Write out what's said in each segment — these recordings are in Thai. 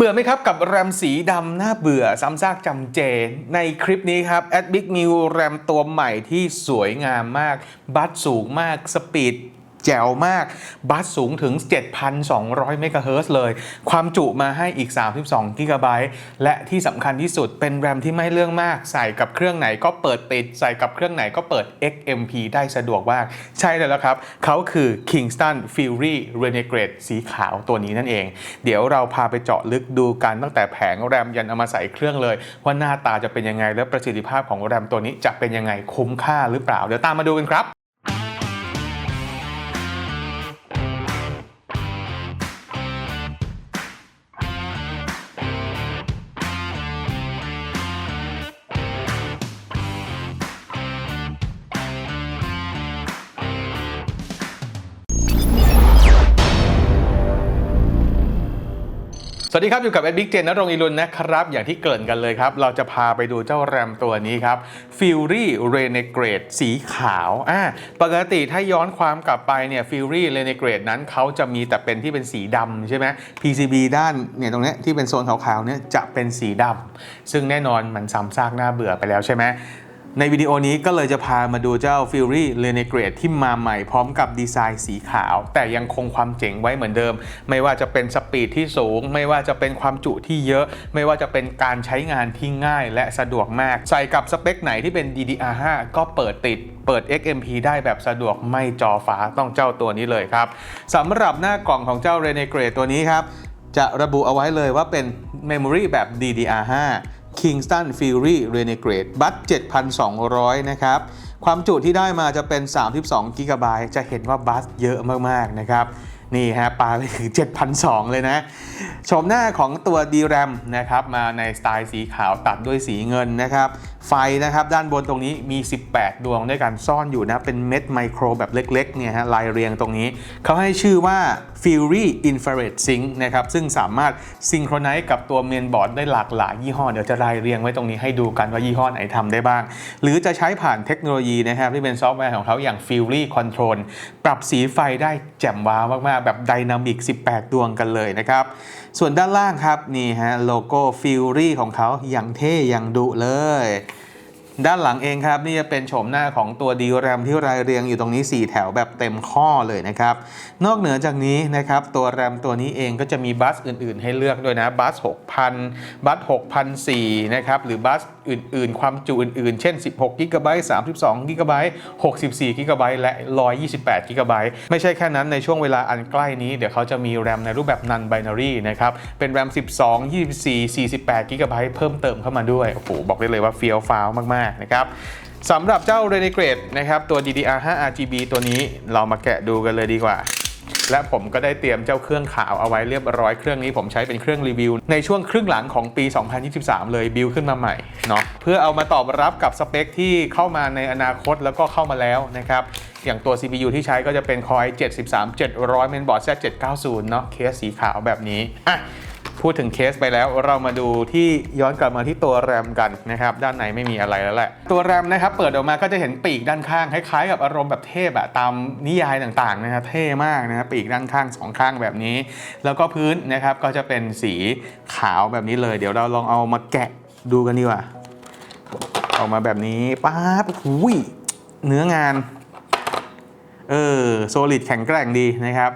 เบื่อไหมครับกับแรมสีดำหน้าเบื่อซ้ำซากจำเจ ในคลิปนี้ครับแอดบิ๊กมิวแรมตัวใหม่ที่สวยงามมาก บัตสูงมากสปีด จ๋วมาก บัสสูงถึง 7,200 เมกะเฮิรตซ์เลย ความจุมาให้อีก 32 กิกะไบต์ และที่สำคัญที่สุดเป็นแรมที่ไม่เรื่องมาก ใส่กับเครื่องไหนก็เปิดติด ใส่กับเครื่องไหนก็เปิด XMP ได้สะดวกมาก ใช่แล้วครับ เขาคือ Kingston Fury Renegade สีขาวตัวนี้นั่นเอง เดี๋ยวเราพาไปเจาะลึกดูกันตั้งแต่แผงแรมยันเอามาใส่เครื่องเลย ว่าหน้าตาจะเป็นยังไงและประสิทธิภาพของแรมตัวนี้จะเป็นยังไงคุ้มค่าหรือเปล่า เดี๋ยวตามมาดูกันครับ วัสดีครับ อยู่กับ e d Big เจนนรงอิรุนนะครับ อย่างที่เกริ่นกันเลยครับ เราจะพาไปดูเจ้าแรมตัวนี้ครับ Fury Renegade สีขาวอ่าปกติถ้าย้อนความกลับไปเนี่ย Fury Renegade นั้นเขาจะมีแต่เป็นที่เป็นสีดำใช่ไหม PCB ด้านเนี่ยตรงนี้ที่เป็นโซนขาวๆเนี่ยจะเป็นสีดำซึ่งแน่นอนมันซ้ำซากหน้าเบื่อไปแล้วใช่ไหม ในวิดีโอนี้ก็เลยจะพามาดูเจ้า Fury Renegade ที่มาใหม่พร้อมกับดีไซน์สีขาว แต่ยังคงความเจ๋งไว้เหมือนเดิม ไม่ว่าจะเป็นสปีดที่สูง ไม่ว่าจะเป็นความจุที่เยอะ ไม่ว่าจะเป็นการใช้งานที่ง่ายและสะดวกมาก ใส่กับสเปคไหนที่เป็น DDR5 ก็เปิดติดเปิด XMP ได้แบบสะดวกไม่จอฟ้าต้องเจ้าตัวนี้เลยครับสำหรับหน้ากล่องของเจ้า Renegade ตัวนี้ครับจะระบุเอาไว้เลยว่าเป็น Memory แบบ DDR5 Kingston Fury Renegade บัต7,200 นะครับ ความจุที่ได้มาจะเป็น 32 g b จะเห็นว่าบัสเยอะมาก ๆ นะครับ นี่ฮะปาไปถึง7,200 เลยนะ ชมหน้าของตัว DRAM นะครับ มาในสไตล์สีขาวตัดด้วยสีเงินนะครับไฟนะครับด้านบนตรงนี้มี 18 ดวงด้วยกันซ่อนอยู่นะ เป็นเม็ดไมโครแบบเล็กๆเนี่ยฮะลายเรียงตรงนี้ เขาให้ชื่อว่า Fury Infrared Sync นะครับ ซึ่งสามารถซิงโครไนซ์กับตัวเมนบอร์ดได้หลากหลายยี่ห้อ เดี๋ยวจะรายเรียงไว้ตรงนี้ให้ดูกันว่ายี่ห้อไหนทำได้บ้าง หรือจะใช้ผ่านเทคโนโลยีนะครับ ที่เป็นซอฟต์แวร์ของเขาอย่าง Fury Control ปรับสีไฟได้แจ่มว้าวมากๆ แบบไดนามิก 18 ดวงกันเลยนะครับส่วนด้านล่างครับนี่ฮะโลโก้ฟิลลี่ของเขาอย่างเท่อย่างดุเลย ด้านหลังเองครับนี่จะเป็นโฉมหน้าของตัวดีแรมที่รายเรียงอยู่ตรงนี้ 4 แถวแบบเต็มข้อเลยนะครับ นอกเหนือจากนี้นะครับตัวแรมตัวนี้เองก็จะมีบัสอื่นๆ ให้เลือกด้วยนะบัส6,000 บัส6,004นะครับหรือบัสอื่นๆ ความจุอื่นๆ เช่น 16 g b 32 g b 64 g b และ 128 g b ไม่ใช่แค่นั้นในช่วงเวลาอันใกล้นี้เดี๋ยวเขาจะมีแรมในรูปแบบ non binary นะครับเป็นแรม 12 24 48 g b เพิ่มเติมเข้ามาด้วยโอ้โหบอกได้เลยว่าเฟี้ยวฟ้าวมากๆนะครับสำหรับเจ้า Renegade นะครับตัว DDR5 RGB ตัวนี้เรามาแกะดูกันเลยดีกว่า และผมก็ได้เตรียมเจ้าเครื่องขาวเอาไว้เรียบร้อยเครื่องนี้ผมใช้เป็นเครื่องรีวิว ในช่วงครึ่งหลังของปี 2023 เลยบิวขึ้นมาใหม่เนาะเพื่อเอามาตอบรับกับสเปคที่เข้ามาในอนาคตแล้วก็เข้ามาแล้วนะครับอย่างตัว CPU ที่ใช้ก็จะเป็น Core i 73 700 Mainboard Z790 เนาะเคสสีขาวแบบนี้อะ พูดถึงเคสไปแล้วเรามาดูที่ย้อนกลับมาที่ตัวแรมกันนะครับ ด้านในไม่มีอะไรแล้วแหละ ตัวแรมนะครับเปิดออกมาก็จะเห็นปีกด้านข้างคล้ายๆกับอารมณ์แบบเทพอะตามนิยายต่างๆนะครับเท่มากนะครับปีกด้านข้างสองข้างแบบนี้ แล้วก็พื้นนะครับก็จะเป็นสีขาวแบบนี้เลย เดี๋ยวเราลองเอามาแกะดูกันดีกว่าออกมาแบบนี้ป๊าบหุยเนื้องาน เออโซลิดแข็งแกร่งดีนะครับ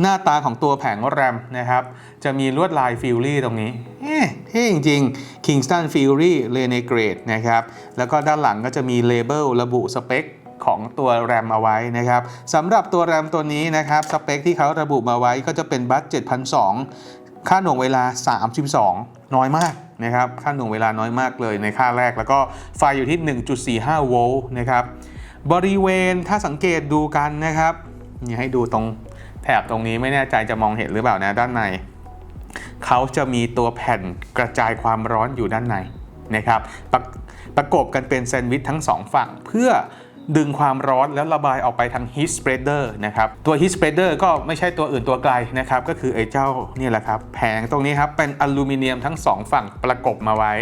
หน้าตาของตัวแผงแรมนะครับ จะมีลวดลายฟิลลี่ตรงนี้เอ๊ะเท่จริงๆ Kingston Fury Renegade นะครับ แล้วก็ด้านหลังก็จะมีเลเบลระบุสเปคของตัวแรมเอาไว้นะครับสำหรับตัวแรมตัวนี้นะครับสเปคที่เขาระบุมาไว้ก็จะเป็นบัส7,200 ค่าหน่วงเวลา 32 น้อยมากนะครับ ค่าหน่วงเวลาน้อยมากเลยในค่าแรก แล้วก็ไฟอยู่ที่ 1.45 โวลต์นะครับ บริเวณถ้าสังเกตดูกันนะครับนี่ให้ดูตรงแถบตรงนี้ไม่แน่ใจจะมองเห็นหรือเปล่านะด้านในเขาจะมีตัวแผ่นกระจายความร้อนอยู่ด้านในนะครับประประกบกันเป็นแซนด์วิชทั้งสองฝั่ง เพื่อดึงความร้อนแล้วระบายออกไปทาง heat spreader นะครับ ตัว heat spreader ก็ไม่ใช่ตัวอื่นตัวไกลนะครับ ก็คือไอ้เจ้านี่แหละครับ แผงตรงนี้ครับเป็นอลูมิเนียมทั้งสองฝั่งประกบมาไว้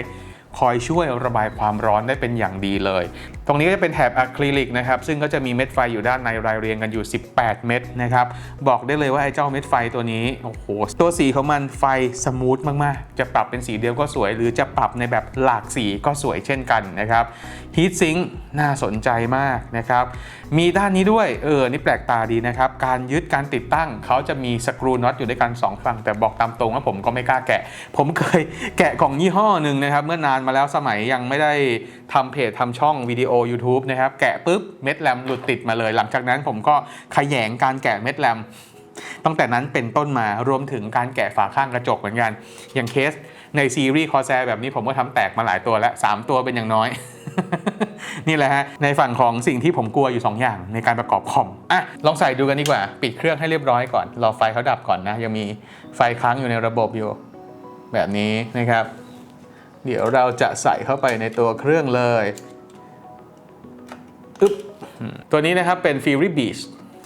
คอยช่วยระบายความร้อนได้เป็นอย่างดีเลย ตรงนี้ก็จะเป็นแถบอะคริลิกนะครับซึ่งก็จะมีเม็ดไฟอยู่ด้านในรายเรียงกันอยู่ 18 เม็ดนะครับบอกได้เลยว่าไอ้เจ้าเม็ดไฟตัวนี้โอ้โหตัวสีของมันไฟสมูทมากๆ จะปรับเป็นสีเดียวก็สวย หรือจะปรับในแบบหลากสีก็สวยเช่นกันนะครับฮีทซิงค์น่าสนใจมากนะครับมีด้านนี้ด้วยเออนี่แปลกตาดีนะครับการยึดการติดตั้งเขาจะมีสกรูน็อตอยู่ด้วยกัน2ฝั่งแต่บอกตามตรงว่าผมก็ไม่กล้าแกะ ผมเคยแกะของยี่ห้อหนึ่งนะครับเมื่อนานมาแล้วสมัยยังไม่ได้ทำเพจทำช่องวิดีโอ YouTube นะครับ แกะปุ๊บเม็ดแรมหลุดติดมาเลย หลังจากนั้นผมก็ขยงการแกะเม็ดแรมตั้งแต่นั้นเป็นต้นมารวมถึงการแกะฝาข้างกระจกเหมือนกัน อย่างเคสในซีรีส์คอแซแบบนี้ผมก็ทำแตกมาหลายตัวแล้ว 3 ตัวเป็นอย่างน้อย นี่แหละฮะ ในฝั่งของสิ่งที่ผมกลัวอยู่ 2 อย่างในการประกอบคอมอะลองใส่ดูกันดีกว่า ปิดเครื่องให้เรียบร้อยก่อน รอไฟเขาดับก่อนนะ ยังมีไฟค้างอยู่ในระบบอยู่ แบบนี้นะครับ เดี๋ยวเราจะใส่เข้าไปในตัวเครื่องเลย ตัวนี้นะครับเป็น Fury Beach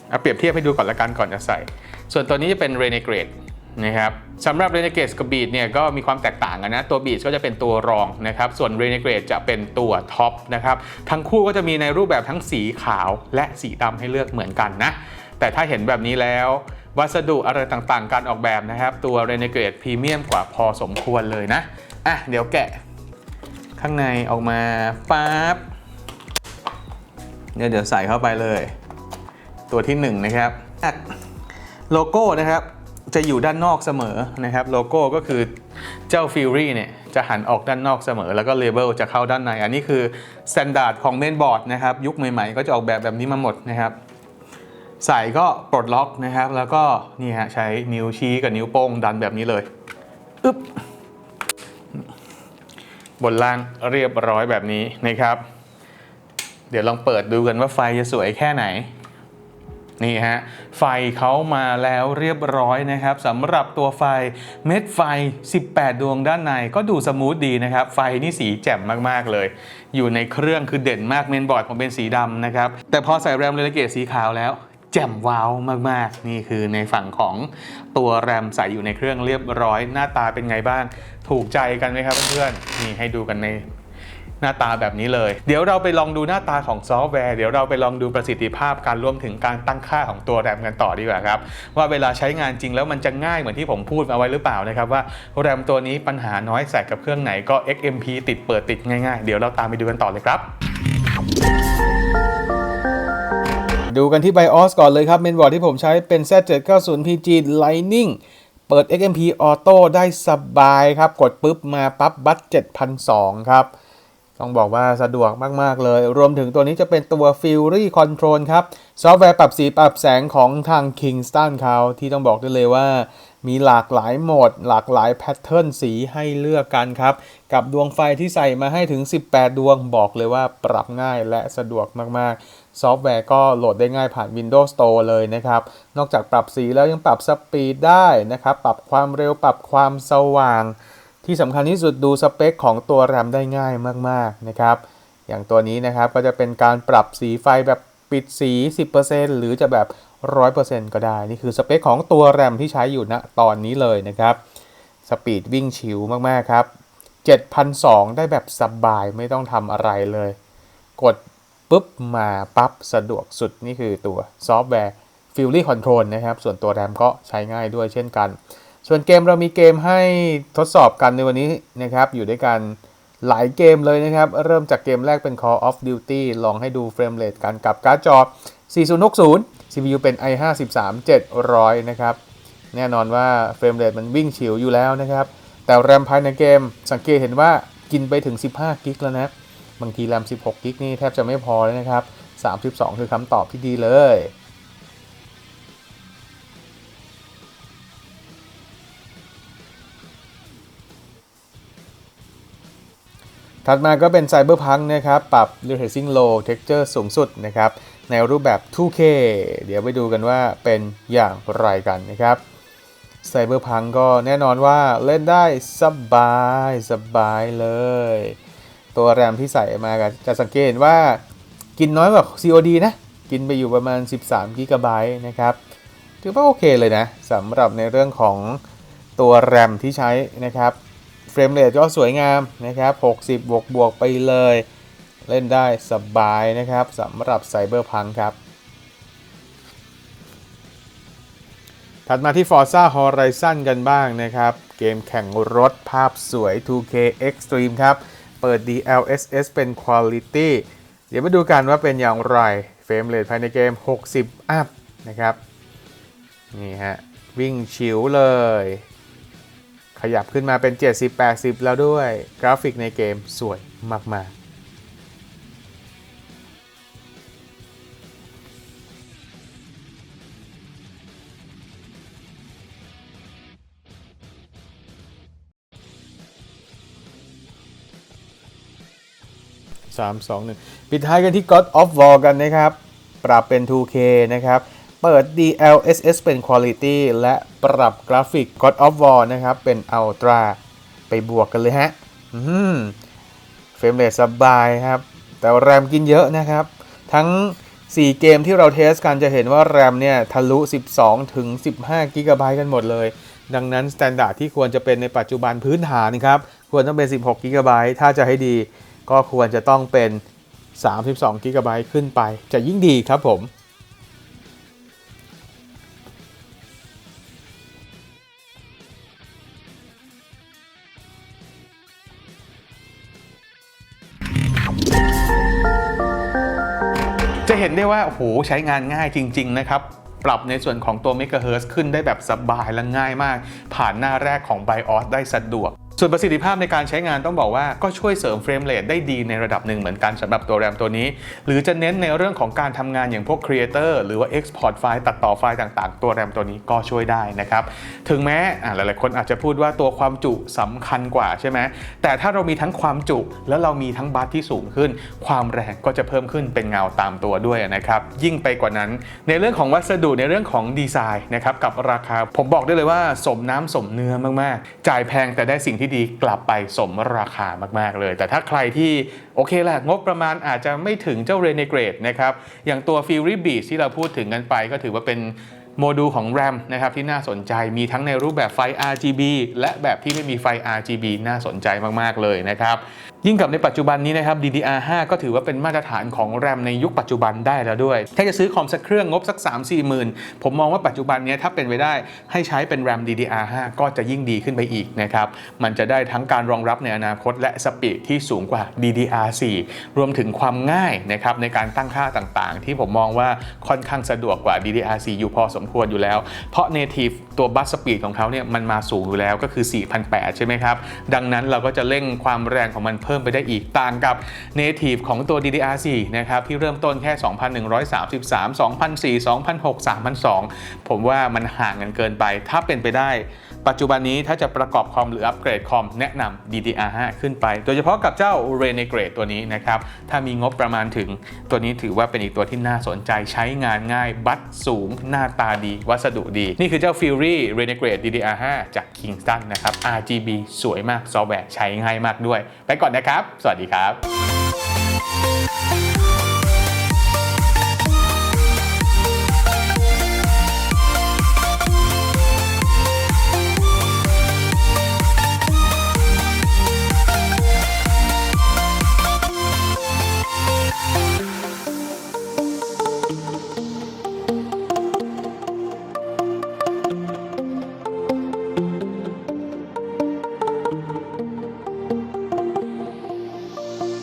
เอาเปรียบเทียบให้ดูก่อนละกันก่อนจะใส่ ส่วนตัวนี้จะเป็น Renegade นะครับสำหรับ Renegade กับ Beach เนี่ยก็มีความแตกต่างกันนะ ตัว Beach ก็จะเป็นตัวรองนะครับ ส่วน Renegade จะเป็นตัวท็อปนะครับ ทั้งคู่ก็จะมีในรูปแบบทั้งสีขาวและสีดำให้เลือกเหมือนกันนะ แต่ถ้าเห็นแบบนี้แล้ว วัสดุอะไรต่างๆ การออกแบบนะครับ ตัว Renegade พรีเมียมกว่าพอสมควรเลยนะ อะ เดี๋ยวแกะ ข้างในออกมาปั๊บ เดี๋ยวเดี๋ยวใส่เข้าไปเลย ตัวที่1นะครับโลโก้นะครับจะอยู่ด้านนอกเสมอนะครับโลโก้ก็คือเจ้า Fury เนี่ยจะหันออกด้านนอกเสมอ แล้วก็เลเบลจะเข้าด้านใน อันนี้คือสแตนดาร์ดของเมนบอร์ดนะครับยุคใหม่ๆ ก็จะออกแบบแบบนี้มาหมดนะครับใส่ก็ปลดล็อกนะครับ แล้วก็นี่ฮะใช้นิ้วชี้กับนิ้วโป้งดันแบบนี้เลยอึ๊บบนล่างเรียบร้อยแบบนี้นะครับ เดี๋ยวลองเปิดดูกันว่าไฟจะสวยแค่ไหน นี่ฮะ ไฟเขามาแล้วเรียบร้อยนะครับสำหรับตัวไฟเม็ดไฟ 18 ดวงด้านในก็ดูสมูทดีนะครับ ไฟนี่สีแจ่มมากๆเลย อยู่ในเครื่องคือเด่นมากเมนบอร์ดผมเป็นสีดำนะครับ แต่พอใส่แรมเรเลเกตสีขาวแล้วแจ่มว้าวมากๆ นี่คือในฝั่งของตัวแรมใส่อยู่ในเครื่องเรียบร้อย หน้าตาเป็นไงบ้าง ถูกใจกันไหมครับเพื่อนๆนี่ให้ดูกันใน หน้าตาแบบนี้เลย เดี๋ยวเราไปลองดูหน้าตาของซอฟต์แวร์ เดี๋ยวเราไปลองดูประสิทธิภาพการรวมถึงการตั้งค่าของตัวแรมกันต่อดีกว่าครับ ว่าเวลาใช้งานจริงแล้วมันจะง่ายเหมือนที่ผมพูดเอาไว้หรือเปล่านะครับว่าแรมตัวนี้ปัญหาน้อยใส่กับเครื่องไหนก็ XMP ติดเปิดติดง่ายๆ เดี๋ยวเราตามไปดูกันต่อเลยครับดูกันที่ BIOS ก่อนเลยครับเมนบอร์ดที่ผมใช้เป็น Z790PG Lightning เปิด XMP Auto ได้สบายครับ กดปุ๊บมาปั๊บบัต7,002ครับ ต้องบอกว่าสะดวกมาก ๆ เลย รวมถึงตัวนี้จะเป็นตัว Fury Control ครับ ซอฟต์แวร์ปรับสีปรับแสงของทาง Kingston เขาที่ต้องบอกได้เลยว่ามีหลากหลายโหมด หลากหลายแพทเทิร์นสีให้เลือกกันครับ กับดวงไฟที่ใส่มาให้ถึง 18 ดวงบอกเลยว่าปรับง่ายและสะดวกมาก ๆ ซอฟต์แวร์ก็โหลดได้ง่ายผ่าน Windows Store เลยนะครับ นอกจากปรับสีแล้วยังปรับสปีดได้นะครับ ปรับความเร็วปรับความสว่าง ที่สำคัญที่สุดดูสเปคของตัวแรมได้ง่ายมากๆนะครับ อย่างตัวนี้นะครับก็จะเป็นการปรับสีไฟแบบปิดสี 10%หรือจะแบบ 100%ก็ได้ นี่คือสเปคของตัวแรมที่ใช้อยู่ณตอนนี้เลยนะครับ สปีดวิ่งชิวมากๆครับ7,200ได้แบบสบายไม่ต้องทำอะไรเลย กดปุ๊บมาปั๊บสะดวกสุดนี่คือตัวซอฟต์แวร์ Fury Control นะครับ ส่วนตัวแรมก็ใช้ง่ายด้วยเช่นกัน ส่วนเกมเรามีเกมให้ทดสอบกันในวันนี้นะครับ อยู่ด้วยกันหลายเกมเลยนะครับ เริ่มจากเกมแรกเป็น Call of Duty ลองให้ดูเฟรมเรทกันกับการ์ดจอ 4060 CPU เป็น i53 700 นะครับ แน่นอนว่าเฟรมเรทมันวิ่งฉิวอยู่แล้วนะครับ แต่แรมภายในเกมสังเกตเห็นว่ากินไปถึง 15 กิกแล้วนะ บางทีแรม 16 กิกนี่แทบจะไม่พอเลยนะครับ 32 คือคำตอบที่ดีเลย ถัดมาก็เป็น Cyberpunk นะครับ ปรับ Ray Tracing Low Texture สูงสุดนะครับ ในรูปแบบ 2K เดี๋ยวไปดูกันว่าเป็นอย่างไรกันนะครับ Cyberpunk ก็แน่นอนว่าเล่นได้สบายสบายเลย ตัวแรมที่ใส่มาก็จะสังเกตว่ากินน้อยกว่า COD นะ กินไปอยู่ประมาณ 13 g b นะครับถือว่าโอเคเลยนะสำหรับในเรื่องของตัวแรมที่ใช้นะครับ เฟรมเรทก็สวยงามนะครับ 60 บวกบวกไปเลย เล่นได้สบายนะครับสำหรับ Cyberpunk ครับ ถัดมาที่ Forza Horizon กันบ้างนะครับ เกมแข่งรถภาพสวย 2K Extreme ครับ เปิด DLSS เป็น Quality เดี๋ยวมาดูกันว่าเป็นอย่างไร เฟรมเรทภายในเกม 60 อัพนะครับ นี่ฮะ วิ่งชิวเลย ขยับขึ้นมาเป็น 70-80 แล้วด้วย กราฟิกในเกมสวยมาก ๆ3 2 1 ปิดท้ายกันที่ God of War กันนะครับ ปรับเป็น 2K นะครับ เปิด DLSS เป็น Quality และปรับกราฟิก God of War นะครับ เป็น Ultra ไปบวกกันเลยฮะเฟรมเรทสบายครับ แต่แรมกินเยอะนะครับ ทั้ง 4 เกมที่เราเทสกันจะเห็นว่าแรมเนี่ย ทะลุ 12 ถึง 15 กิกะไบต์กันหมดเลย ดังนั้น s t ต n d า r d ที่ควรจะเป็นในปัจจุบันพื้นฐานครับ ควรต้องเป็น 16 กิกะไบต์ถ้าจะให้ดี ก็ควรจะต้องเป็น 32 กิกะไบต์ขึ้นไป จะยิ่งดีครับผม ว่าโอ้โหใช้งานง่ายจริง ๆ นะครับ ปรับในส่วนของตัว MHz ขึ้นได้แบบสบายและง่ายมาก ผ่านหน้าแรกของ BIOS ได้สะดวก ส่วนประสิทธิภาพในการใช้งานต้องบอกว่าก็ช่วยเสริมเฟรมเรทได้ดีในระดับหนึ่งเหมือนกันสำหรับตัวแรมตัวนี้ หรือจะเน้นในเรื่องของการทำงานอย่างพวก Creator หรือว่า Export ไฟล์ตัดต่อไฟล์ต่างๆ ตัวแรมตัวนี้ก็ช่วยได้นะครับ ถึงแม้อะหลายๆคนอาจจะพูดว่าตัวความจุสำคัญกว่าใช่ไหมแต่ถ้าเรามีทั้งความจุแล้วเรามีทั้งบัสที่สูงขึ้น ความแรงก็จะเพิ่มขึ้นเป็นเงาตามตัวด้วยนะครับยิ่งไปกว่านั้น ในเรื่องของวัสดุในเรื่องของดีไซน์นะครับกับราคาผมบอกได้เลยว่าสมน้ำสมเนื้อมากๆ จ่ายแพงแต่ได้สิ่งที่ดีกลับไปสมราคามาก ๆ เลย แต่ถ้าใครที่โอเคแหละงบประมาณอาจจะไม่ถึงเจ้าเรเนเกรดนะครับอย่างตัว Fury b e a s ที่เราพูดถึงกันไปก็ถือว่าเป็นโมดูลของ RAM นะครับที่น่าสนใจมีทั้งในรูปแบบไฟ RGB และแบบที่ไม่มีไฟ RGB น่าสนใจมาก ๆ เลยนะครับ ยิ่งกับในปัจจุบันนี้นะครับ DDR5 ก็ถือว่าเป็นมาตรฐานของ RAM ในยุคปัจจุบันได้แล้วด้วย ถ้าจะซื้อคอมสักเครื่องงบสัก 3 4หมื่นผมมองว่าปัจจุบันนี้ถ้าเป็นไปได้ให้ใช้เป็น RAM DDR5 ก็จะยิ่งดีขึ้นไปอีกนะครับ มันจะได้ทั้งการรองรับในอนาคตและสปีดที่สูงกว่า DDR4 รวมถึงความง่ายนะครับในการตั้งค่าต่างๆ ที่ผมมองว่าค่อนข้างสะดวกกว่า DDR4 อยู่พอสมควรอยู่แล้ว เพราะ native ตัวบัสสปีดของเขาเนี่ยมันมาสูงอยู่แล้วก็คือ 4,800 ใช่ไหมครับ ดังนั้นเราก็จะเร่งความแรงของมันเพิ่มไปได้อีกต่างกับ native ของตัว DDR4 นะครับที่เริ่มต้นแค่ 2,133 2,004 2,006 3,002 ผมว่ามันห่างกันเกินไป ถ้าเป็นไปได้ ปัจจุบันนี้ถ้าจะประกอบคอมหรืออัปเกรดคอมแนะนำ DDR5 ขึ้นไป โดยเฉพาะกับเจ้า Renegade ตัวนี้นะครับ ถ้ามีงบประมาณถึงตัวนี้ถือว่าเป็นอีกตัวที่น่าสนใจใช้งานง่าย บัตสูง หน้าตาดี วัสดุดี นี่คือเจ้า Fury Renegade DDR5 จาก Kingston นะครับ RGB สวยมากซอฟต์แวร์ใช้ง่ายมากด้วย ไปก่อนนะครับ สวัสดีครับ